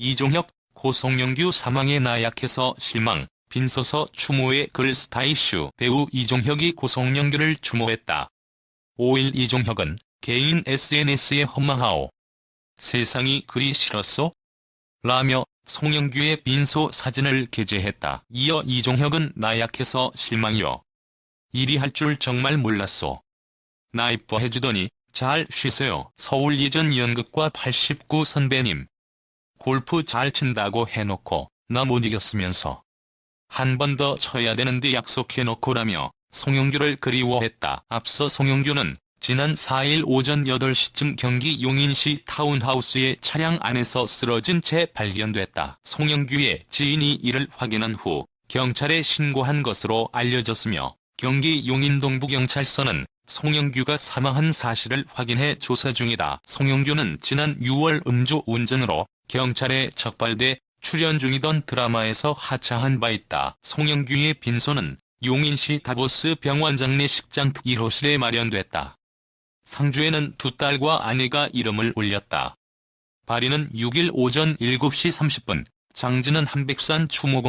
이종혁, 고성영규 사망에 나약해서 실망, 빈소서 추모의 글 스타 이슈 배우 이종혁이 고성영규를 추모했다. 5일 이종혁은 개인 SNS에 험망하오. 세상이 그리 싫었소? 라며 송영규의 빈소 사진을 게재했다. 이어 이종혁은 나약해서 실망이요. 일이 할 줄 정말 몰랐소. 나 이뻐해주더니 잘 쉬세요. 서울 예전 연극과 89 선배님. 골프 잘 친다고 해놓고 나 못 이겼으면서. 한 번 더 쳐야 되는데 약속해놓고라며 송영규를 그리워했다. 앞서 송영규는 지난 4일 오전 8시쯤 경기 용인시 타운하우스의 차량 안에서 쓰러진 채 발견됐다. 송영규의 지인이 이를 확인한 후 경찰에 신고한 것으로 알려졌으며 경기 용인동부경찰서는 송영규가 사망한 사실을 확인해 조사 중이다. 송영규는 지난 6월 음주 운전으로 경찰에 적발돼 출연 중이던 드라마에서 하차한 바 있다. 송영규의 빈소는 용인시 다보스 병원 장례식장 1호실에 마련됐다. 상주에는 두 딸과 아내가 이름을 올렸다. 발인은 6일 오전 7시 30분, 장지는 한백산 추모공